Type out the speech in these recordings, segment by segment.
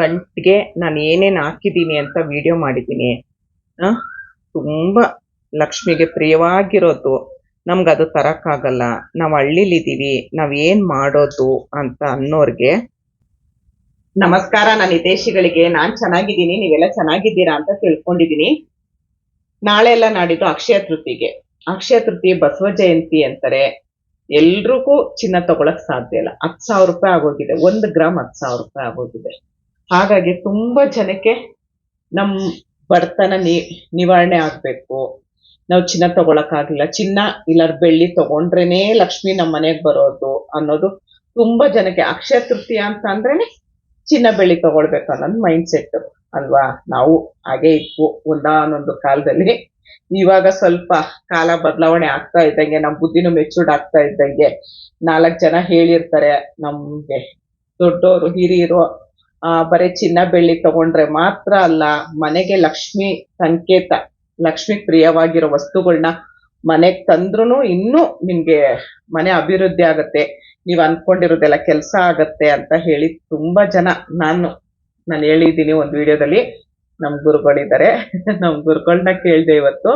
ಗಂಟಿಗೆ ನಾನು ಏನೇನು ಹಾಕಿದ್ದೀನಿ ಅಂತ ವಿಡಿಯೋ ಮಾಡಿದ್ದೀನಿ. ತುಂಬ ಲಕ್ಷ್ಮಿಗೆ ಪ್ರಿಯವಾಗಿರೋದು. ನಮ್ಗೆ ಅದು ತರಕ್ಕಾಗಲ್ಲ ನಾವು ಹಳ್ಳಿಲಿದ್ದೀವಿ ನಾವು ಏನು ಮಾಡೋದು ಅಂತ ಅನ್ನೋರಿಗೆ ನಮಸ್ಕಾರ, ನಾನು ಹಿತೇಶಿಗಳಿಗೆ ನಾನು ಚೆನ್ನಾಗಿದ್ದೀನಿ. ನೀವೆಲ್ಲ ಚೆನ್ನಾಗಿದ್ದೀರಾ ಅಂತ ತಿಳ್ಕೊಂಡಿದ್ದೀನಿ. ನಾಳೆ ಎಲ್ಲ ನಾಡಿದ್ದು ಅಕ್ಷಯ ತೃತೀಗೆ ಅಕ್ಷಯ ತೃತೀಯ ಬಸವ ಜಯಂತಿ ಅಂತಾರೆ. ಎಲ್ರಿಗೂ ಚಿನ್ನ ತಗೊಳಕ್ ಸಾಧ್ಯ ಇಲ್ಲ. ಹತ್ತು ಸಾವಿರ ರೂಪಾಯಿ ಆಗೋಗಿದೆ. ಒಂದು ಗ್ರಾಮ್ ಹತ್ತು ಸಾವಿರ ರೂಪಾಯಿ ಆಗೋಗಿದೆ. ಹಾಗಾಗಿ ತುಂಬಾ ಜನಕ್ಕೆ ನಮ್ ಬಡತನ ನಿವಾರಣೆ ಆಗ್ಬೇಕು. ನಾವು ಚಿನ್ನ ತಗೊಳಕ್ಕಾಗಿಲ್ಲ ಚಿನ್ನ ಇಲ್ಲ ಬೆಳ್ಳಿ ತಗೊಂಡ್ರೇನೆ ಲಕ್ಷ್ಮಿ ನಮ್ಮ ಮನೆಗೆ ಬರೋದು ಅನ್ನೋದು ತುಂಬಾ ಜನಕ್ಕೆ ಅಕ್ಷಯ ತೃತೀಯ ಅಂತ ಅಂದ್ರೇನೆ ಚಿನ್ನ ಬೆಳ್ಳಿ ತಗೊಳ್ಬೇಕು ಅನ್ನೋದು ಮೈಂಡ್ ಸೆಟ್ ಅಲ್ವಾ? ನಾವು ಹಾಗೆ ಇದ್ವು ಒಂದಾನೊಂದು ಕಾಲದಲ್ಲಿ. ಇವಾಗ ಸ್ವಲ್ಪ ಕಾಲ ಬದಲಾವಣೆ ಆಗ್ತಾ ಇದ್ದಂಗೆ ನಮ್ಮ ಬುದ್ಧಿನೂ ಮೆಚೂರ್ಡ್ ಆಗ್ತಾ ಇದ್ದಂಗೆ ನಾಲ್ಕು ಜನ ಹೇಳಿರ್ತಾರೆ ನಮ್ಗೆ. ದೊಡ್ಡೋರು, ಹಿರಿಯರು ಬರೀ ಚಿನ್ನ ಬೆಳ್ಳಿ ತಗೊಂಡ್ರೆ ಮಾತ್ರ ಅಲ್ಲ, ಮನೆಗೆ ಲಕ್ಷ್ಮಿ ಸಂಕೇತ, ಲಕ್ಷ್ಮಿ ಪ್ರಿಯವಾಗಿರೋ ವಸ್ತುಗಳನ್ನ ಮನೆಗೆ ತಂದ್ರೂ ಇನ್ನೂ ನಿಮ್ಗೆ ಮನೆ ಅಭಿವೃದ್ಧಿ ಆಗತ್ತೆ. ನೀವು ಅನ್ಕೊಂಡಿರೋದೆಲ್ಲ ಕೆಲಸ ಆಗತ್ತೆ ಅಂತ ಹೇಳಿ ತುಂಬಾ ಜನ ನಾನು ನಾನು ಹೇಳಿದ್ದೀನಿ ಒಂದು ವಿಡಿಯೋದಲ್ಲಿ, ನಮ್ ಗುರುಗಳಿದ್ದಾರೆ. ನಮ್ ಗುರುಗಳನ್ನ ಕೇಳಿದೆ ಇವತ್ತು.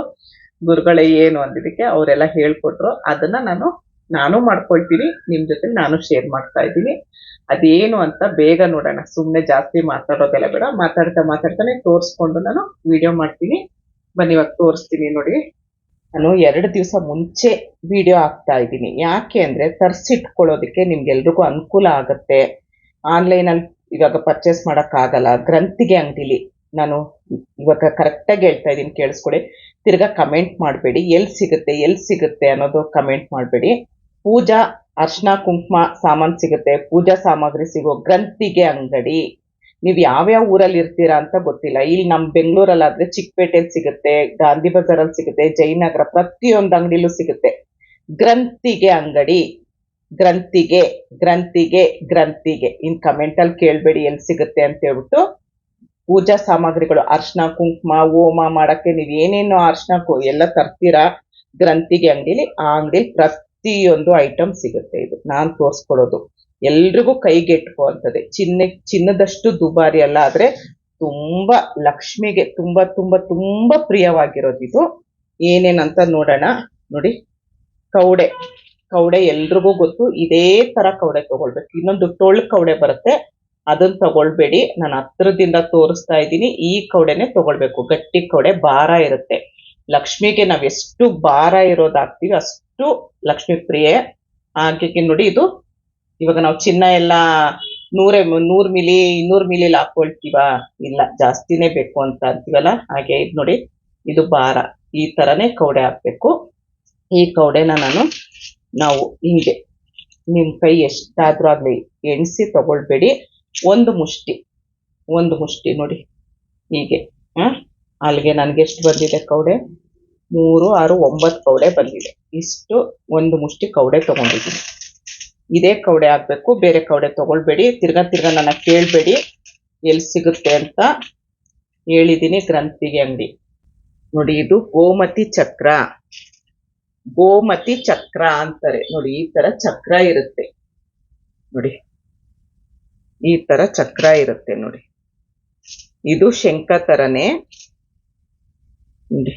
ಗುರುಗಳೇ ಏನು ಅಂದಿದ್ದಕ್ಕೆ ಅವರೆಲ್ಲ ಹೇಳ್ಕೊಟ್ರು. ಅದನ್ನ ನಾನು ನಾನು ಮಾಡ್ಕೊಳ್ತೀನಿ. ನಿಮ್ ಜೊತೆ ನಾನು ಶೇರ್ ಮಾಡ್ತಾ ಇದ್ದೀನಿ. ಅದೇನು ಅಂತ ಬೇಗ ನೋಡೋಣ. ಸುಮ್ಮನೆ ಜಾಸ್ತಿ ಮಾತಾಡೋದೆಲ್ಲ ಬೇಡ. ಮಾತಾಡ್ತಾ ಮಾತಾಡ್ತಾನೆ ತೋರಿಸ್ಕೊಂಡು ನಾನು ವಿಡಿಯೋ ಮಾಡ್ತೀನಿ. ಬನ್ನಿ, ಇವಾಗ ತೋರಿಸ್ತೀನಿ ನೋಡಿ. ನಾನು ಎರಡು ದಿವಸ ಮುಂಚೆ ವಿಡಿಯೋ ಹಾಕ್ತಾ ಇದ್ದೀನಿ. ಯಾಕೆ ಅಂದರೆ ತರಿಸಿಟ್ಕೊಳ್ಳೋದಕ್ಕೆ ನಿಮ್ಗೆಲ್ರಿಗೂ ಅನುಕೂಲ ಆಗುತ್ತೆ. ಆನ್ಲೈನಲ್ಲಿ ಇವಾಗ ಪರ್ಚೇಸ್ ಮಾಡೋಕ್ಕಾಗಲ್ಲ. ಗ್ರಂಥಿಗೆ ಅಂಗಡಿಲಿ ನಾನು ಇವಾಗ ಕರೆಕ್ಟಾಗಿ ಹೇಳ್ತಾ ಇದ್ದೀನಿ. ಕೇಳಿಸ್ಕೊಡಿ. ತಿರ್ಗಾ ಕಮೆಂಟ್ ಮಾಡಬೇಡಿ. ಎಲ್ಲಿ ಸಿಗುತ್ತೆ ಎಲ್ಲಿ ಸಿಗುತ್ತೆ ಅನ್ನೋದು ಕಮೆಂಟ್ ಮಾಡಬೇಡಿ. ಪೂಜಾ, ಅರ್ಶನ, ಕುಂಕುಮ ಸಾಮಾನು ಸಿಗುತ್ತೆ. ಪೂಜಾ ಸಾಮಗ್ರಿ ಸಿಗೋ ಗ್ರಂಥಿಗೆ ಅಂಗಡಿ. ನೀವು ಯಾವ್ಯಾವ ಊರಲ್ಲಿ ಇರ್ತೀರಾ ಅಂತ ಗೊತ್ತಿಲ್ಲ. ಇಲ್ಲಿ ನಮ್ಮ ಬೆಂಗಳೂರಲ್ಲಾದ್ರೆ ಚಿಕ್ಕಪೇಟೆಯಲ್ಲಿ ಸಿಗುತ್ತೆ, ಗಾಂಧಿ ಬಜಾರಲ್ಲಿ ಸಿಗುತ್ತೆ, ಜಯನಗರ ಪ್ರತಿಯೊಂದು ಅಂಗಡಿಲೂ ಸಿಗುತ್ತೆ. ಗ್ರಂಥಿಗೆ ಅಂಗಡಿ. ಗ್ರಂಥಿಗೆ ಗ್ರಂಥಿಗೆ ಗ್ರಂಥಿಗೆ. ಇನ್ ಕಮೆಂಟ್ ಅಲ್ಲಿ ಕೇಳ್ಬೇಡಿ ಎಲ್ಲಿ ಸಿಗುತ್ತೆ ಅಂತ ಹೇಳ್ಬಿಟ್ಟು ಪೂಜಾ ಸಾಮಗ್ರಿಗಳು, ಅರ್ಶನ, ಕುಂಕುಮ, ಹೋಮ ಮಾಡಕ್ಕೆ ನೀವು ಏನೇನು ಅರ್ಶನ ಎಲ್ಲ ತರ್ತೀರಾ ಗ್ರಂಥಿಗೆ ಅಂಗಡಿಲಿ, ಆ ಅಂಗಡಿಲಿ ಪ್ರತಿಯೊಂದು ಐಟಮ್ ಸಿಗುತ್ತೆ ಇದು. ನಾನ್ ತೋರ್ಸ್ಕೊಡೋದು. ಎಲ್ರಿಗೂ ಕೈಗೆಟ್ಕುವಂಥದ್ದೇ. ಚಿನ್ನ, ಚಿನ್ನದಷ್ಟು ದುಬಾರಿ ಅಲ್ಲ, ಆದ್ರೆ ತುಂಬಾ ಲಕ್ಷ್ಮಿಗೆ ತುಂಬಾ ತುಂಬಾ ತುಂಬಾ ಪ್ರಿಯವಾಗಿರೋದಿದು ಏನೇನಂತ ನೋಡೋಣ. ನೋಡಿ, ಕೌಡೆ. ಕೌಡೆ ಎಲ್ರಿಗೂ ಗೊತ್ತು. ಇದೇ ತರ ಕೌಡೆ ತಗೊಳ್ಬೇಕು. ಇನ್ನೊಂದು ಟೊಳ್ಳು ಕೌಡೆ ಬರುತ್ತೆ. ಅದನ್ನ ತಗೊಳ್ಬೇಡಿ. ನಾನು ಹತ್ರದಿಂದ ತೋರಿಸ್ತಾ ಇದ್ದೀನಿ. ಈ ಕೌಡೆನೆ ತಗೊಳ್ಬೇಕು. ಗಟ್ಟಿ ಕೌಡೆ, ಭಾರ ಇರುತ್ತೆ. ಲಕ್ಷ್ಮಿಗೆ ನಾವು ಎಷ್ಟು ಭಾರ ಇರೋದಾಗ್ತೀವಿ ಅಷ್ಟು ಲಕ್ಷ್ಮಿ ಪ್ರಿಯೆ ಆಕೆಗೆ ನೋಡಿ ಇದು ಇವಾಗ ನಾವು ಚಿನ್ನ ಎಲ್ಲ ನೂರೇ, ನೂರ್ ಮಿಲಿ, ಇನ್ನೂರ್ ಮಿಲಿಲಿ ಹಾಕೊಳ್ತೀವ ಇಲ್ಲ, ಜಾಸ್ತಿನೇ ಬೇಕು ಅಂತ ಅಂತೀವಲ್ಲ? ಹಾಗೆ ಇದು ನೋಡಿ, ಇದು ಭಾರ. ಈ ತರನೇ ಕೌಡೆ ಹಾಕ್ಬೇಕು. ಈ ಕೌಡೆನ ನಾನು ನಾವು ಹಿಂಗೆ ನಿಮ್ ಕೈ ಎಷ್ಟಾದ್ರೂ ಆಗ್ಲಿ ಎಣಿಸಿ ತಗೊಳ್ಬೇಡಿ. ಒಂದು ಮುಷ್ಟಿ ಒಂದು ಮುಷ್ಟಿ ನೋಡಿ, ಹೀಗೆ ಹ ಅಲ್ಲಿಗೆ ನನಗೆ ಎಷ್ಟು ಬಂದಿದೆ ಕೌಡೆ? ಮೂರು, ಆರು, ಒಂಬತ್ತು ಕೌಡೆ ಬಂದಿದೆ. ಇಷ್ಟು ಒಂದು ಮುಷ್ಟಿ ಕೌಡೆ ತಗೊಂಡಿದ್ದೀನಿ. ಇದೇ ಕೌಡೆ ಆಗಬೇಕು, ಬೇರೆ ಕೌಡೆ ತೊಗೊಳ್ಬೇಡಿ. ತಿರ್ಗಾ ತಿರ್ಗಾ ನನ್ನ ಕೇಳಬೇಡಿ, ಎಲ್ಲಿ ಸಿಗುತ್ತೆ ಅಂತ ಹೇಳಿದ್ದೀನಿ ಗ್ರಂಥಿಗೆ ಅಂಗಡಿ. ನೋಡಿ, ಇದು ಗೋಮತಿ ಚಕ್ರ. ಗೋಮತಿ ಚಕ್ರ ಅಂತಾರೆ. ನೋಡಿ, ಈ ತರ ಚಕ್ರ ಇರುತ್ತೆ. ನೋಡಿ, ಈ ತರ ಚಕ್ರ ಇರುತ್ತೆ. ನೋಡಿ, ಇದು ಶಂಕ ತರನೇ. ನೋಡಿ.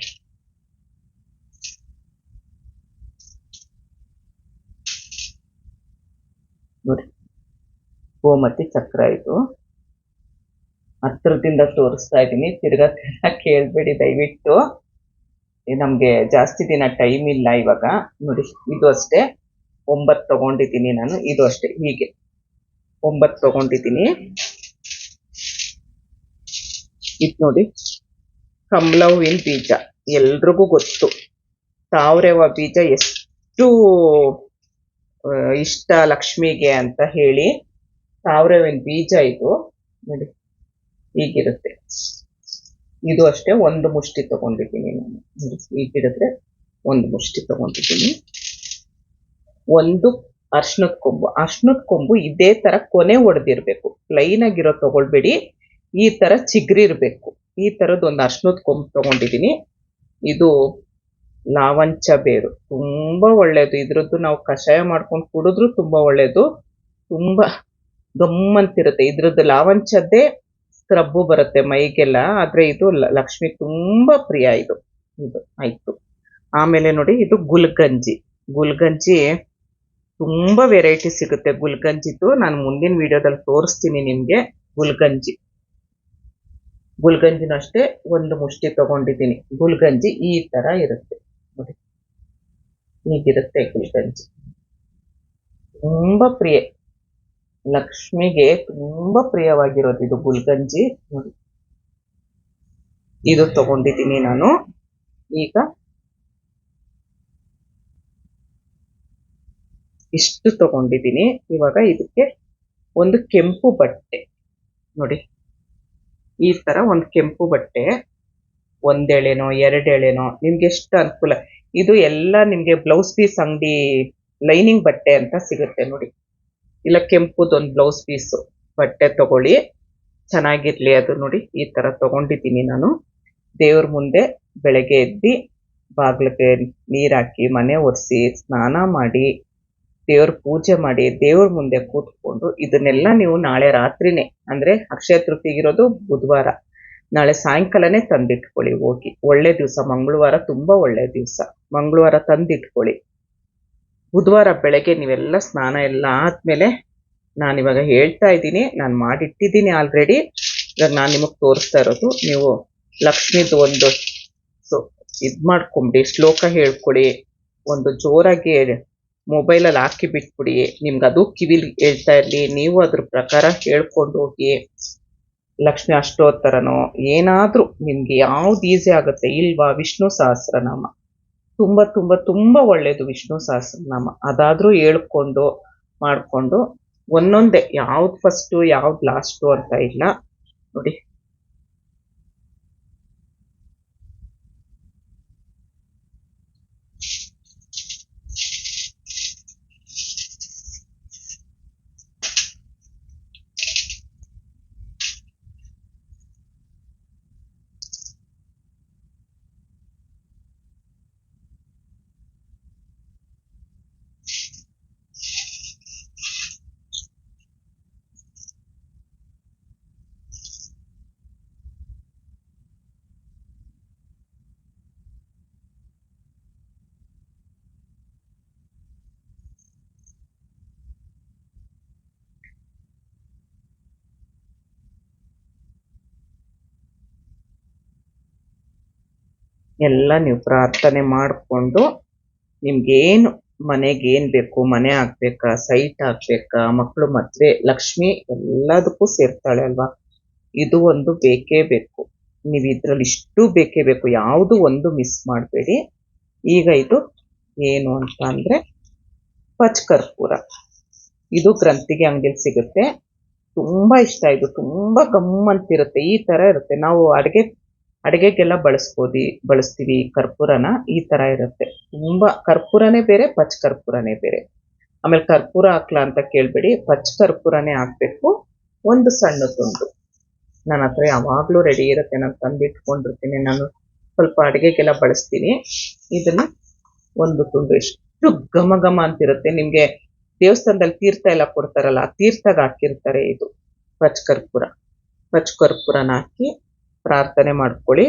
ನೋಡಿ. ಗೋಮತಿ ಚಕ್ರ ಇದು. ಹತ್ರದಿಂದ ತೋರಿಸ್ತಾ ಇದ್ದೀನಿ. ತಿರ್ಗಾ ಕೇಳಬೇಡಿ ದಯವಿಟ್ಟು. ನಮ್ಗೆ ಜಾಸ್ತಿ ದಿನ ಟೈಮ್ ಇಲ್ಲ ಇವಾಗ. ನೋಡಿ, ಇದು ಅಷ್ಟೇ. ಒಂಬತ್ತು ತಗೊಂಡಿದ್ದೀನಿ ನಾನು. ಇದು ಅಷ್ಟೇ. ಹೀಗೆ. ಒಂಬತ್ತು ತಗೊಂಡಿದ್ದೀನಿ. ಇದು ನೋಡಿ. ಕಮಲ ಹೂವಿನ ಬೀಜ? ಎಲ್ರಿಗೂ ಗೊತ್ತು. ತಾವ್ರೆವ ಬೀಜ ಎಷ್ಟು ಇಷ್ಟ ಲಕ್ಷ್ಮಿಗೆ ಅಂತ ಹೇಳಿ ತಾವ್ರೆ ಹೂವಿನ ಬೀಜ ಇದು. ನೋಡಿ ಹೀಗಿರುತ್ತೆ ಇದು ಅಷ್ಟೇ, ಒಂದು ಮುಷ್ಟಿ ತಗೊಂಡಿದ್ದೀನಿ ನಾನು. ಹೀಗಿರುತ್ತೆ ಒಂದು ಮುಷ್ಟಿ ತಗೊಂಡಿದ್ದೀನಿ. ಒಂದು ಅರ್ಶನದ ಕೊಂಬು. ಅರ್ಶನದ ಕೊಂಬು ಇದೇ ತರ ಕೊನೆ ಒಡೆದಿರ್ಬೇಕು. ಲೈನ್ ಆಗಿರೋ ತಗೊಳ್ಬೇಡಿ. ಈ ತರ ಚಿಗ್ರಿ ಇರಬೇಕು. ಈ ತರದ್ ಒಂದು ಅರ್ಶನದ ಕೊಂಬು ತಗೊಂಡಿದ್ದೀನಿ ಇದು ಲಾವಂಚ ಬೇರು. ತುಂಬಾ ಒಳ್ಳೆಯದು ಇದರದ್ದು ನಾವು ಕಷಾಯ ಮಾಡ್ಕೊಂಡು ಕುಡಿದ್ರು ತುಂಬಾ ಒಳ್ಳೇದು. ತುಂಬಾ ಗಮ್ಮಂತಿರುತ್ತೆ. ಇದ್ರದ್ದು ಲಾವಂಚದ್ದೇ ಸ್ಕ್ರಬ್ಬು ಬರುತ್ತೆ ಮೈಗೆಲ್ಲ. ಆದ್ರೆ ಇದು ಲಕ್ಷ್ಮಿ ತುಂಬಾ ಪ್ರಿಯ ಇದು. ಇದು ಆಯ್ತು. ಆಮೇಲೆ ನೋಡಿ, ಇದು ಗುಲ್ಗಂಜಿ. ಗುಲ್ಗಂಜಿ ತುಂಬಾ ವೆರೈಟಿ ಸಿಗುತ್ತೆ. ಗುಲ್ಗಂಜಿದು ನಾನು ಮುಂದಿನ ವಿಡಿಯೋದಲ್ಲಿ ತೋರಿಸ್ತೀನಿ ನಿಮಗೆ. ಗುಲ್ಗಂಜಿ. ಗುಲ್ಗಂಜಿನೂ ಅಷ್ಟೇ ಒಂದು ಮುಷ್ಟಿ ತಗೊಂಡಿದ್ದೀನಿ. ಗುಲ್ಗಂಜಿ ಈ ತರ ಇರುತ್ತೆ. ನೋಡಿ. ಹೀಗಿರುತ್ತೆ ಗುಲ್ಗಂಜಿ ತುಂಬಾ ಪ್ರಿಯ. ಲಕ್ಷ್ಮಿಗೆ ತುಂಬಾ ಪ್ರಿಯವಾಗಿರೋದು ಇದು ಗುಲ್ಗಂಜಿ ನೋಡಿ. ಇದು ತಗೊಂಡಿದ್ದೀನಿ ನಾನು. ಈಗ ಇಷ್ಟು ತಗೊಂಡಿದ್ದೀನಿ. ಇವಾಗ ಇದಕ್ಕೆ ಒಂದು ಕೆಂಪು ಬಟ್ಟೆ. ನೋಡಿ. ಈ ತರ ಒಂದು ಕೆಂಪು ಬಟ್ಟೆ ಒಂದೆಳೆನೋ ಎರಡೆಳೆನೋ ನಿಮ್ಗೆ ಎಷ್ಟು ಅನುಕೂಲ. ಇದು ಎಲ್ಲ ನಿಮ್ಗೆ ಬ್ಲೌಸ್ ಪೀಸ್ ಅಂಗಡಿ ಲೈನಿಂಗ್ ಬಟ್ಟೆ ಅಂತ ಸಿಗುತ್ತೆ ನೋಡಿ. ಇಲ್ಲ ಕೆಂಪುದೊಂದು ಬ್ಲೌಸ್ ಪೀಸ್ ಬಟ್ಟೆ ತಗೊಳ್ಳಿ. ಚೆನ್ನಾಗಿರ್ಲಿ ಅದು ನೋಡಿ, ಈ ತರ ತಗೊಂಡಿದ್ದೀನಿ ನಾನು. ದೇವ್ರ ಮುಂದೆ ಬೆಳಗ್ಗೆ ಎದ್ದು ಬಾಗ್ಲಿಗೆ ನೀರ್ ಹಾಕಿ, ಮನೆ ಒರೆಸಿ, ಸ್ನಾನ ಮಾಡಿ ದೇವ್ರ ಪೂಜೆ ಮಾಡಿ ದೇವ್ರ ಮುಂದೆ ಕೂತ್ಕೊಂಡು ಇದನ್ನೆಲ್ಲ ನೀವು ನಾಳೆ ರಾತ್ರಿನೇ, ಅಂದ್ರೆ ಅಕ್ಷಯ ತೃಪ್ತಿಗಿರೋದು ಬುಧವಾರ, ನಾಳೆ ಸಾಯಂಕಾಲನೇ ತಂದಿಟ್ಕೊಳ್ಳಿ ಹೋಗಿ. ಒಳ್ಳೆ ದಿವಸ, ಮಂಗಳವಾರ ತುಂಬಾ ಒಳ್ಳೆ ದಿವಸ. ಮಂಗಳವಾರ ತಂದಿಟ್ಕೊಳ್ಳಿ. ಬುಧವಾರ ಬೆಳಗ್ಗೆ ನೀವೆಲ್ಲ ಸ್ನಾನ ಎಲ್ಲ ಆದ್ಮೇಲೆ ನಾನು ಇವಾಗ ಹೇಳ್ತಾ ಇದ್ದೀನಿ, ನಾನು ಮಾಡಿಟ್ಟಿದ್ದೀನಿ ಆಲ್ರೆಡಿ ಇವಾಗ ನಾನು ನಿಮಗೆ ತೋರಿಸ್ತಾ ಇರೋದು, ನೀವು ಲಕ್ಷ್ಮಿದು ಒಂದು ಸೊ ಇದು ಮಾಡ್ಕೊಂಬಿಡಿ, ಶ್ಲೋಕ ಹೇಳ್ಕೊಳ್ಳಿ ಒಂದು ಜೋರಾಗಿ ಮೊಬೈಲಲ್ಲಿ ಹಾಕಿ ಬಿಟ್ಬಿಡಿ. ನಿಮ್ಗೆ ಅದು ಕಿವಿಲಿ ಹೇಳ್ತಾ ಇರ್ಲಿ. ನೀವು ಅದ್ರ ಪ್ರಕಾರ ಹೇಳ್ಕೊಂಡು ಹೋಗಿ. ಲಕ್ಷ್ಮಿ ಅಷ್ಟೋತ್ತರನೋ, ಏನಾದರೂ ನಿಮ್ಗೆ ಯಾವ್ದು ಈಸಿ ಆಗುತ್ತೆ? ಇಲ್ವಾ? ವಿಷ್ಣು ಸಹಸ್ರನಾಮ. ತುಂಬಾ ತುಂಬಾ ತುಂಬಾ ಒಳ್ಳೇದು ವಿಷ್ಣು ಸಹಸ್ರನಾಮ. ಅದಾದ್ರೂ ಹೇಳ್ಕೊಂಡು, ಮಾಡ್ಕೊಂಡು, ಒಂದೊಂದೇ, ಯಾವ್ದು ಫಸ್ಟು ಯಾವ್ದು ಲಾಸ್ಟು ಅಂತ ಇಲ್ಲ. ನೋಡಿ. ಎಲ್ಲ ನೀವು ಪ್ರಾರ್ಥನೆ ಮಾಡಿಕೊಂಡು ನಿಮ್ಗೇನು ಮನೆಗೆ ಏನ್ ಬೇಕು, ಮನೆ ಆಗ್ಬೇಕಾ ಸೈಟ್ ಆಗ್ಬೇಕಾ ಮಕ್ಕಳು ಮದುವೆ, ಲಕ್ಷ್ಮಿ ಎಲ್ಲದಕ್ಕೂ ಸೇರ್ತಾಳೆ ಅಲ್ವಾ? ಇದು ಒಂದು ಬೇಕೇ ಬೇಕು. ನೀವು ಇದರಲ್ಲಿ ಇಷ್ಟು ಬೇಕೇ ಬೇಕು. ಯಾವುದು ಒಂದು ಮಿಸ್ ಮಾಡಬೇಡಿ. ಈಗ ಇದು ಏನು ಅಂತ ಅಂದ್ರೆ ಪಚ್ಕರ್ಪೂರ. ಇದು ಗ್ರಂಥಿಗೆ ಅಂಗಡಿಲಿ ಸಿಗುತ್ತೆ. ತುಂಬಾ ಇಷ್ಟ. ಇದು ತುಂಬಾ ಗಮ್ಮಂತಿರುತ್ತೆ. ಈ ತರ ಇರುತ್ತೆ. ನಾವು ಅಡಿಗೆ ಅಡಿಗೆಗೆಲ್ಲ ಬಳಸ್ಬೋದು, ಬಳಸ್ತೀವಿ. ಕರ್ಪೂರನ ಈ ತರ ಇರುತ್ತೆ. ತುಂಬಾ ಕರ್ಪೂರನೇ ಬೇರೆ, ಪಚ್ ಕರ್ಪೂರನೇ ಬೇರೆ. ಆಮೇಲೆ ಕರ್ಪೂರ ಹಾಕ್ಲಾ ಅಂತ ಕೇಳಬೇಡಿ. ಪಚ್ ಕರ್ಪೂರನೇ ಹಾಕ್ಬೇಕು. ಒಂದು ಸಣ್ಣ ತುಂಡು. ನನ್ನ ಹತ್ರ ಯಾವಾಗಲೂ ರೆಡಿ ಇರುತ್ತೆ. ನಾನು ತಂದಿಟ್ಕೊಂಡಿರ್ತೀನಿ. ನಾನು ಸ್ವಲ್ಪ ಅಡುಗೆಗೆಲ್ಲ ಬಳಸ್ತೀನಿ. ಇದನ್ನು ಒಂದು ತುಂಡು. ಎಷ್ಟು ಘಮ ಘಮ ಅಂತಿರುತ್ತೆ. ನಿಮಗೆ ದೇವಸ್ಥಾನದಲ್ಲಿ ತೀರ್ಥ ಎಲ್ಲ ಕೊಡ್ತಾರಲ್ಲ, ಆ ತೀರ್ಥಗೆ ಹಾಕಿರ್ತಾರೆ ಇದು. ಪಚ್ ಕರ್ಪೂರ. ಪಚ್ ಕರ್ಪೂರನ ಹಾಕಿ ಪ್ರಾರ್ಥನೆ ಮಾಡ್ಕೊಳ್ಳಿ.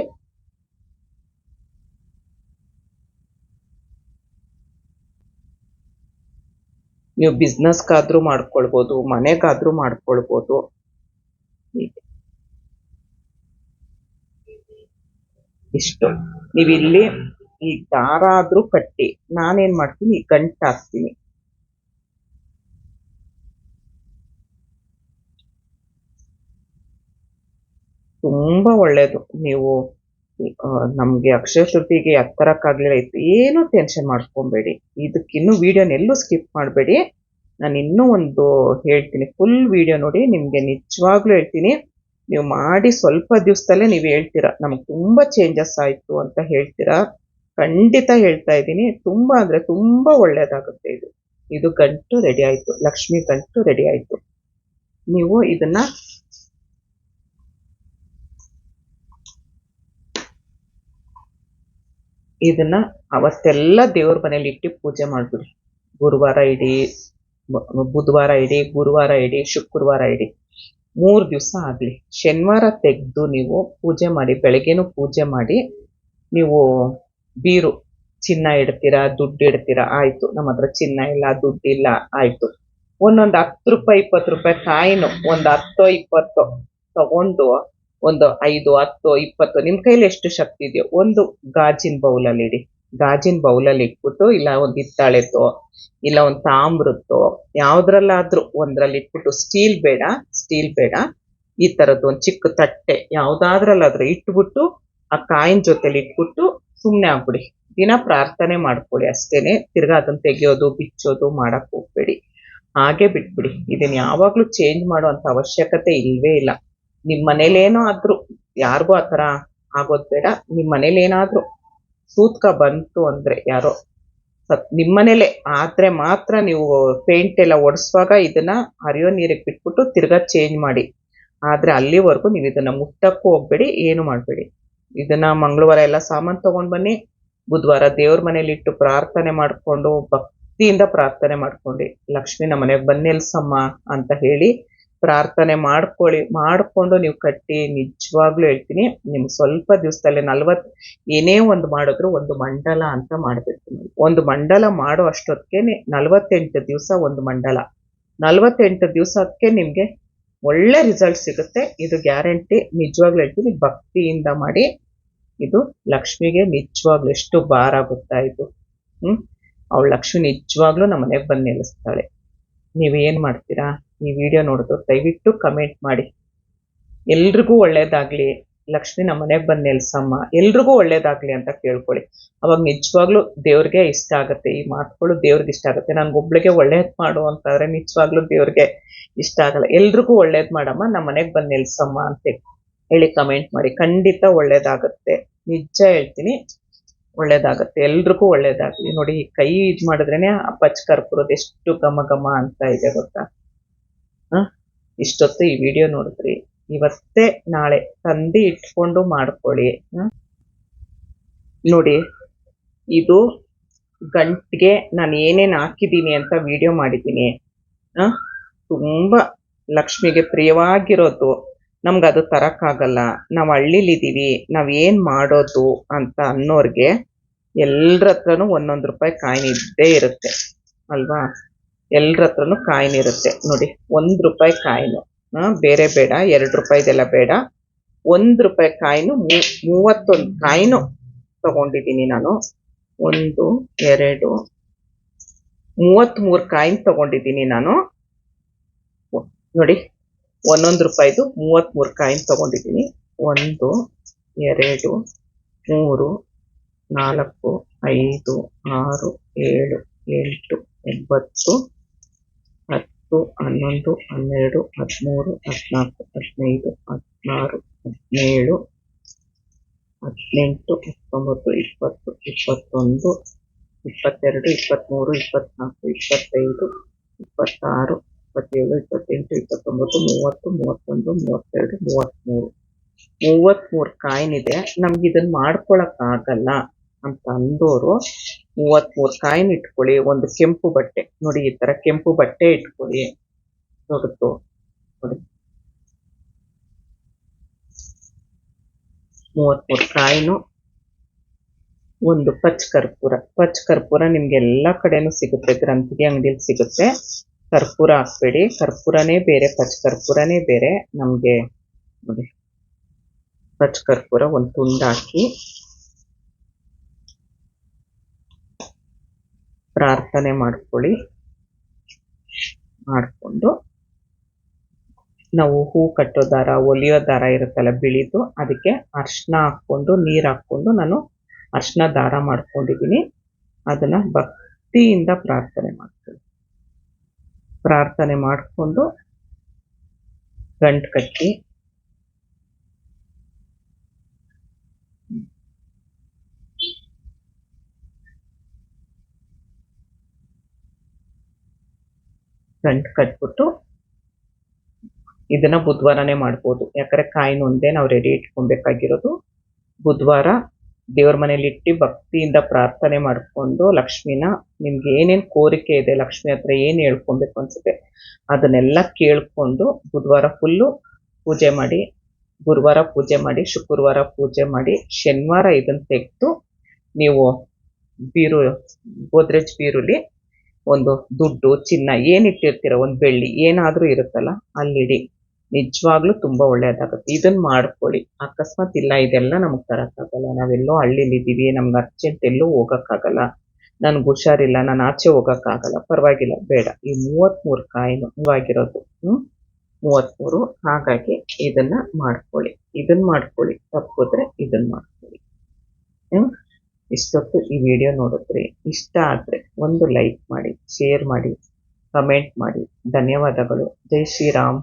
ನೀವು ಬಿಸ್ನೆಸ್ಗಾದ್ರೂ ಮಾಡ್ಕೊಳ್ಬೋದು, ಮನೆಗಾದ್ರೂ ಮಾಡ್ಕೊಳ್ಬೋದು. ಇಷ್ಟು. ನೀವಿಲ್ಲಿ ಈ ದಾರ ಆದ್ರೂ ಕಟ್ಟಿ. ನಾನೇನ್ ಮಾಡ್ತೀನಿ? ಗಂಟಾಕ್ತೀನಿ. ತುಂಬಾ ಒಳ್ಳೆಯದು ನೀವು ನಮಗೆ ಅಕ್ಷಯ ಶ್ರುತಿಗೆ ಎತ್ತರಕ್ಕಾಗ್ಲಿಲ್ಲ ಇತ್ತು ಏನೂ ಟೆನ್ಷನ್ ಮಾಡ್ಕೊಬೇಡಿ ಇದಕ್ಕಿನ್ನೂ ವಿಡಿಯೋನ ಎಲ್ಲೂ ಸ್ಕಿಪ್ ಮಾಡಬೇಡಿ. ನಾನು ಇನ್ನೂ ಒಂದು ಹೇಳ್ತೀನಿ ಫುಲ್ ವಿಡಿಯೋ ನೋಡಿ, ನಿಮಗೆ ನಿಜವಾಗ್ಲೂ ಹೇಳ್ತೀನಿ. ನೀವು ಮಾಡಿ ಸ್ವಲ್ಪ ದಿವಸದಲ್ಲೇ ನೀವು ಹೇಳ್ತೀರಾ, ನಮ್ಗೆ ತುಂಬ ಚೇಂಜಸ್ ಆಯಿತು ಅಂತ ಹೇಳ್ತೀರಾ, ಖಂಡಿತ ಹೇಳ್ತಾ ಇದ್ದೀನಿ. ತುಂಬ ಅಂದರೆ ತುಂಬ ಒಳ್ಳೆಯದಾಗುತ್ತೆ ಇದು. ಇದು ಗಂಟು ರೆಡಿ ಆಯಿತು, ಲಕ್ಷ್ಮಿ ಗಂಟು ರೆಡಿ ಆಯಿತು. ನೀವು ಇದನ್ನ ಇದನ್ನ ಅವತ್ತೆಲ್ಲ ದೇವ್ರ ಮನೇಲಿ ಇಟ್ಟು ಪೂಜೆ ಮಾಡ್ಬಿಡಿ ಗುರುವಾರ ಇಡಿ ಬುಧವಾರ ಇಡಿ, ಗುರುವಾರ ಇಡಿ, ಶುಕ್ರವಾರ ಇಡಿ. ಮೂರು ದಿವಸ ಆಗಲಿ. ಶನಿವಾರ ತೆಗೆದು ನೀವು ಪೂಜೆ ಮಾಡಿ, ಬೆಳಗ್ಗೆನೂ ಪೂಜೆ ಮಾಡಿ, ನೀವು ಬೀರು, ಚಿನ್ನ ಇಡ್ತೀರಾ, ದುಡ್ಡು ಇಡ್ತೀರಾ, ಆಯ್ತು. ನಮ್ಮ ಹತ್ರ ಚಿನ್ನ ಇಲ್ಲ, ದುಡ್ಡು ಇಲ್ಲ, ಆಯ್ತು. ಒಂದೊಂದು ಹತ್ತು ರೂಪಾಯಿ, ಇಪ್ಪತ್ತು ರೂಪಾಯಿ ಕಾಯಿನು, ಒಂದು ಹತ್ತೋ, ಇಪ್ಪತ್ತೋ ತಗೊಂಡು ಒಂದು ಐದು, ಹತ್ತು, ಇಪ್ಪತ್ತು, ನಿಮ್ ಕೈಲಿ ಎಷ್ಟು ಶಕ್ತಿ ಇದೆಯೋ ಒಂದು ಗಾಜಿನ ಬೌಲಲ್ಲಿ ಇಡಿ. ಗಾಜಿನ ಬೌಲಲ್ಲಿ ಇಟ್ಬಿಟ್ಟು, ಇಲ್ಲ ಒಂದು ಹಿತ್ತಾಳೆತ್ತೋ, ಇಲ್ಲ ಒಂದು ತಾಮ್ರತ್ತೋ, ಯಾವ್ದ್ರಲ್ಲಾದ್ರೂ ಒಂದ್ರಲ್ಲಿ ಇಟ್ಬಿಟ್ಟು, ಸ್ಟೀಲ್ ಬೇಡ ಸ್ಟೀಲ್ ಬೇಡ. ಈ ತರದ್ದು ಒಂದು ಚಿಕ್ಕ ತಟ್ಟೆ ಯಾವ್ದಾದ್ರಲ್ಲಾದ್ರೂ ಇಟ್ಬಿಟ್ಟು, ಆ ಕಾಯಿನ ಜೊತೆಲಿ ಇಟ್ಬಿಟ್ಟು ಸುಮ್ನೆ ಆಗ್ಬಿಡಿ. ದಿನ ಪ್ರಾರ್ಥನೆ ಮಾಡ್ಕೊಳ್ಳಿ ಅಷ್ಟೇನೆ. ತಿರ್ಗಾ ಅದನ್ನ ತೆಗೆಯೋದು, ಬಿಚ್ಚೋದು ಮಾಡಕ್ ಹೋಗ್ಬೇಡಿ. ಹಾಗೆ ಬಿಟ್ಬಿಡಿ. ಇದನ್ನ ಯಾವಾಗ್ಲೂ ಚೇಂಜ್ ಮಾಡುವಂತ ಅವಶ್ಯಕತೆ ಇಲ್ವೇ ಇಲ್ಲ. ನಿಮ್ ಮನೇಲೇನೋ ಆದ್ರೂ, ಯಾರಿಗೂ ಆತರ ಆಗೋದ್ ಬೇಡ. ನಿಮ್ ಮನೇಲಿ ಏನಾದ್ರೂ ಸೂತ್ಕ ಬಂತು ಅಂದ್ರೆ ಯಾರೋ, ಸತ್ ನಿಮ್ಮನೇಲೆ ಆದ್ರೆ ಮಾತ್ರ ನೀವು ಪೇಂಟ್ ಎಲ್ಲ ಒಡಿಸುವಾಗ ಇದನ್ನ ಹರಿಯೋ ನೀರಿಗೆ ಬಿಟ್ಬಿಟ್ಟು ತಿರ್ಗಾ ಚೇಂಜ್ ಮಾಡಿ. ಆದ್ರೆ ಅಲ್ಲಿವರೆಗೂ ನೀವು ಇದನ್ನ ಮುಟ್ಟಕ್ಕೂ ಹೋಗ್ಬೇಡಿ, ಏನು ಮಾಡಬೇಡಿ. ಇದನ್ನ ಮಂಗಳವಾರ ಎಲ್ಲ ಸಾಮಾನ್ ತಗೊಂಡ್ ಬನ್ನಿ. ಬುಧವಾರ ದೇವ್ರ ಮನೇಲಿ ಇಟ್ಟು ಪ್ರಾರ್ಥನೆ ಮಾಡ್ಕೊಂಡು, ಭಕ್ತಿಯಿಂದ ಪ್ರಾರ್ಥನೆ ಮಾಡ್ಕೊಂಡು ಲಕ್ಷ್ಮಿ ನಮ್ಮ ಮನೆಗೆ ಬನ್ನೆಲ್ಸಮ್ಮ ಅಂತ ಹೇಳಿ ಪ್ರಾರ್ಥನೆ ಮಾಡ್ಕೊಳ್ಳಿ, ಮಾಡ್ಕೊಂಡು ನೀವು ಕಟ್ಟಿ ನಿಜವಾಗ್ಲೂ ಹೇಳ್ತೀನಿ, ನಿಮ್ಗೆ ಸ್ವಲ್ಪ ದಿವಸದಲ್ಲಿ ನಲ್ವತ್, ಏನೇ ಒಂದು ಮಾಡಿದ್ರು ಒಂದು ಮಂಡಲ ಅಂತ ಮಾಡ್ಬಿಡ್ತೀನಿ. ಒಂದು ಮಂಡಲ ಮಾಡೋ ಅಷ್ಟೊತ್ತಿಗೆ ನಲ್ವತ್ತೆಂಟು ದಿವಸ ಒಂದು ಮಂಡಲ. ನಲ್ವತ್ತೆಂಟು ದಿವಸಕ್ಕೆ ನಿಮಗೆ ಒಳ್ಳೆ ರಿಸಲ್ಟ್ ಸಿಗುತ್ತೆ. ಇದು ಗ್ಯಾರಂಟಿ ನಿಜವಾಗ್ಲೂ ಹೇಳ್ತೀನಿ, ಭಕ್ತಿಯಿಂದ ಮಾಡಿ ಇದು ಲಕ್ಷ್ಮಿಗೆ ನಿಜವಾಗ್ಲೂ ಎಷ್ಟು ಭಾರ ಇದು. ಹ್ಮ್? ಅವಳು ಲಕ್ಷ್ಮಿ ನಿಜವಾಗ್ಲೂ ನಮ್ಮ ಮನೆಗೆ ಬಂದು ನಿಲ್ಲಿಸ್ತಾಳೆ. ನೀವು ಏನು ಮಾಡ್ತೀರಾ? ಈ ವಿಡಿಯೋ ನೋಡಿದ್ರು ದಯವಿಟ್ಟು ಕಮೆಂಟ್ ಮಾಡಿ. ಎಲ್ರಿಗೂ ಒಳ್ಳೇದಾಗ್ಲಿ. ಲಕ್ಷ್ಮಿ ನಮ್ಮ ಮನೆಗೆ ಬಂದು ನಿಲ್ಸಮ್ಮ. ಎಲ್ರಿಗೂ ಒಳ್ಳೇದಾಗ್ಲಿ ಅಂತ ಕೇಳ್ಕೊಳ್ಳಿ. ಅವಾಗ ನಿಜವಾಗ್ಲೂ ದೇವ್ರಿಗೆ ಇಷ್ಟ ಆಗುತ್ತೆ. ಈ ಮಾತುಗಳು ದೇವ್ರಿಗೆ ಇಷ್ಟ ಆಗುತ್ತೆ. ನನಗೊಬ್ಳಿಗೆ ಒಳ್ಳೇದು ಮಾಡು ಅಂತಂದ್ರೆ ನಿಜವಾಗ್ಲೂ ದೇವ್ರಿಗೆ ಇಷ್ಟ ಆಗಲ್ಲ. ಎಲ್ರಿಗೂ ಒಳ್ಳೇದು ಮಾಡಮ್ಮ. ನಮ್ಮ ಮನೆಗೆ ಬಂದು ನಿಲ್ಸಮ್ಮ ಅಂತ ಹೇಳಿ ಕಮೆಂಟ್ ಮಾಡಿ. ಖಂಡಿತ ಒಳ್ಳೇದಾಗುತ್ತೆ. ನಿಜ ಹೇಳ್ತೀನಿ. ಒಳ್ಳೇದಾಗತ್ತೆ. ಎಲ್ರಿಗೂ ಒಳ್ಳೇದಾಗ್ಲಿ. ನೋಡಿ, ಕೈ ಇದು ಮಾಡಿದ್ರೇನೆ ಆ ಪಚ್ ಕರ್ಪುರದ್ ಎಷ್ಟು ಘಮ ಘಮ ಅಂತ ಇದೆ ಗೊತ್ತಾ? ಹ? ಇಷ್ಟೊತ್ತು ಈ ವಿಡಿಯೋ ನೋಡಿದ್ರಿ. ಇವತ್ತೇ ನಾಳೆ ತಂದಿ ಇಟ್ಕೊಂಡು ಮಾಡ್ಕೊಳ್ಳಿ? ನೋಡಿ, ಇದು ಗಂಟ್ಗೆ ನಾನು ಏನೇನು ಹಾಕಿದ್ದೀನಿ ಅಂತ ವಿಡಿಯೋ ಮಾಡಿದ್ದೀನಿ. ತುಂಬಾ ಲಕ್ಷ್ಮಿಗೆ ಪ್ರಿಯವಾಗಿರೋದು. ನಮ್ಗೆ ಅದು ತರಕ್ಕಾಗಲ್ಲ. ನಾವು ಹಳ್ಳಿಲಿದ್ದೀವಿ. ನಾವು ಏನು ಮಾಡೋದು ಅಂತ ಅನ್ನೋರ್ಗೆ ಎಲ್ರ ಹತ್ರನೂ ಒಂದೊಂದು ರೂಪಾಯಿ ಕಾಯಿನ್ ಇದ್ದೇ ಇರುತ್ತೆ, ಅಲ್ವಾ? ಎಲ್ರ ಹತ್ರನೂ ಕಾಯಿನ್ ಇರುತ್ತೆ. ನೋಡಿ, ಒಂದು ರೂಪಾಯಿ ಕಾಯಿನು ಬೇರೆ ಬೇಡ, ಎರಡು ರೂಪಾಯಿದೆಲ್ಲ ಬೇಡ. ಒಂದು ರೂಪಾಯಿ ಕಾಯಿನು ಮೂವತ್ತೊಂದು ಕಾಯಿನು ತಗೊಂಡಿದ್ದೀನಿ ನಾನು. ಒಂದು, ಎರಡು ಮೂವತ್ತ್ಮೂರು ಕಾಯಿನ್ ತಗೊಂಡಿದ್ದೀನಿ ನಾನು. ನೋಡಿ, ಒಂದೊಂದು ರೂಪಾಯಿದು ಮೂವತ್ಮೂರು ಕಾಯಿನ್ ತಗೊಂಡಿದ್ದೀನಿ. ಒಂದು, ಎರಡು, ಮೂರು ನಾಲ್ಕು, ಐದು, ಆರು, ಏಳು, ಎಂಟು, ಒಂಬತ್ತು, ಹತ್ತು, ಹನ್ನೊಂದು, ಹನ್ನೆರಡು, ಹದಿಮೂರು, ಹದಿನಾಲ್ಕು, ಹದಿನೈದು, ಹದಿನಾರು, ಹದಿನೇಳು, ಹದಿನೆಂಟು, ಹತ್ತೊಂಬತ್ತು, ಇಪ್ಪತ್ತು, ಇಪ್ಪತ್ತೊಂದು, ಇಪ್ಪತ್ತೆರಡು, ಇಪ್ಪತ್ತ್ಮೂರು ಇಪ್ಪತ್ನಾಲ್ಕು ಇಪ್ಪತ್ತೈದು, ಇಪ್ಪತ್ತಾರು, ಇಪ್ಪತ್ತೇಳು, ಇಪ್ಪತ್ತೆಂಟು, ಇಪ್ಪತ್ತೊಂಬತ್ತು, ಮೂವತ್ತು, ಮೂವತ್ತೊಂದು, ಮೂವತ್ತೆರಡು, ಮೂವತ್ತ್ಮೂರು. ಮೂವತ್ತ್ಮೂರು ಕಾಯಿನ್ ಇದೆ. ನಮ್ಗೆ ಇದನ್ನು ಮಾಡ್ಕೊಳಕ್ ಆಗಲ್ಲ ಅಂತ ಅಂದೋರು ಮೂವತ್ತ್ಮೂರು ಕಾಯಿನ್ ಇಟ್ಕೊಳ್ಳಿ, ಒಂದು ಕೆಂಪು ಬಟ್ಟೆ. ನೋಡಿ, ಈ ತರ ಕೆಂಪು ಬಟ್ಟೆ ಇಟ್ಕೊಳ್ಳಿ. ದೊಡ್ಡದು ನೋಡಿ. ಮೂವತ್ತ್ಮೂರು ಕಾಯಿನು, ಒಂದು ಪಚ್ ಕರ್ಪೂರ. ಪಚ್ ಕರ್ಪೂರ ನಿಮ್ಗೆ ಎಲ್ಲಾ ಕಡೆನೂ ಸಿಗುತ್ತೆ. ಗ್ರಂಥಿಗೆ ಅಂಗಡಿಲಿ ಸಿಗುತ್ತೆ. ಕರ್ಪೂರ ಹಾಕ್ಬೇಡಿ. ಕರ್ಪೂರನೇ ಬೇರೆ, ಪಚ್ ಕರ್ಪೂರನೇ ಬೇರೆ. ನಮ್ಗೆ ನೋಡಿ. ಪಚ್ ಕರ್ಪೂರ ಒಂದು ತುಂಡಾಕಿ ಪ್ರಾರ್ಥನೆ ಮಾಡ್ಕೊಳ್ಳಿ. ಮಾಡಿಕೊಂಡು ನಾವು ಹೂ ಕಟ್ಟೋ ದಾರ, ಒಲಿಯೋ ದಾರ ಇರುತ್ತಲ್ಲ ಬಿಳಿದು, ಅದಕ್ಕೆ ಅರ್ಶನ ಹಾಕ್ಕೊಂಡು, ನೀರು ಹಾಕ್ಕೊಂಡು ನಾನು ಅರ್ಶನ ದಾರ ಮಾಡ್ಕೊಂಡಿದ್ದೀನಿ. ಅದನ್ನು ಭಕ್ತಿಯಿಂದ ಪ್ರಾರ್ಥನೆ ಮಾಡ್ತೀನಿ. ಪ್ರಾರ್ಥನೆ ಮಾಡಿಕೊಂಡು ಗಂಟು ಕಟ್ಟಿ ಗಂಟು ಕಟ್ಬಿಟ್ಟು ಇದನ್ನ ಬುಧವಾರನೇ ಮಾಡ್ಬೋದು. ಯಾಕಂದ್ರೆ ಕಾಯಿನ ಒಂದೇ ನಾವು ರೆಡಿ ಇಟ್ಕೊಬೇಕಾಗಿರೋದು. ಬುಧವಾರ ದೇವ್ರ ಮನೇಲಿ ಇಟ್ಟು ಭಕ್ತಿಯಿಂದ ಪ್ರಾರ್ಥನೆ ಮಾಡ್ಕೊಂಡು ಲಕ್ಷ್ಮಿನ ನಿಮ್ಗೆ ಏನೇನು ಕೋರಿಕೆ ಇದೆ, ಲಕ್ಷ್ಮಿ ಹತ್ರ ಏನು ಹೇಳ್ಕೊಬೇಕು ಅನ್ಸುತ್ತೆ ಅದನ್ನೆಲ್ಲ ಕೇಳ್ಕೊಂಡು ಬುಧವಾರ ಫುಲ್ಲು ಪೂಜೆ ಮಾಡಿ, ಗುರುವಾರ ಪೂಜೆ ಮಾಡಿ, ಶುಕ್ರವಾರ ಪೂಜೆ ಮಾಡಿ, ಶನಿವಾರ ಇದನ್ನ ತೆಗೆದು ನೀವು ಬೀರು, ಗೋದ್ರೇಜ್ ಬೀರುಲಿ ಒಂದು ದುಡ್ಡು, ಚಿನ್ನ ಏನ್ ಇಟ್ಟಿರ್ತೀರ ಒಂದು ಬೆಳ್ಳಿ ಏನಾದರೂ ಇರುತ್ತಲ್ಲ, ಅಲ್ಲಿಡಿ. ನಿಜವಾಗ್ಲೂ ತುಂಬಾ ಒಳ್ಳೇದಾಗುತ್ತೆ. ಇದನ್ನ ಮಾಡ್ಕೊಳ್ಳಿ. ಅಕಸ್ಮಾತ್ ಇಲ್ಲ, ಇದೆಲ್ಲ ನಮಗೆ ತರಕ್ಕಾಗಲ್ಲ. ನಾವೆಲ್ಲೋ ಹಳ್ಳಿಲಿದ್ದೀವಿ, ನಮ್ಗೆ ಅರ್ಜೆಂಟ್ ಎಲ್ಲೂ ಹೋಗಕ್ಕಾಗಲ್ಲ. ನನ್ಗೆ ಹುಷಾರಿಲ್ಲ, ನಾನು ಆಚೆ ಹೋಗಕ್ಕಾಗಲ್ಲ. ಪರವಾಗಿಲ್ಲ, ಬೇಡ. ಈ ಮೂವತ್ಮೂರು ಕಾಯಿನು ಹೂವಾಗಿರೋದು ಹ್ಮ್? ಮೂವತ್ಮೂರು, ಹಾಗಾಗಿ ಇದನ್ನ ಮಾಡ್ಕೊಳ್ಳಿ. ಇದನ್ನ ಮಾಡ್ಕೊಳ್ಳಿ. ತಪ್ಪಿದ್ರೆ ಇದನ್ನ ಮಾಡ್ಕೊಳ್ಳಿ. ಹ್ಮ್? ಇಷ್ಟೊತ್ತು ಈ ವಿಡಿಯೋ ನೋಡಿದ್ರಿ. ಇಷ್ಟ ಆದ್ರೆ ಒಂದು ಲೈಕ್ ಮಾಡಿ ಶೇರ್ ಮಾಡಿ ಕಮೆಂಟ್ ಮಾಡಿ. ಧನ್ಯವಾದಗಳು. ಜೈ ಶ್ರೀರಾಮ್.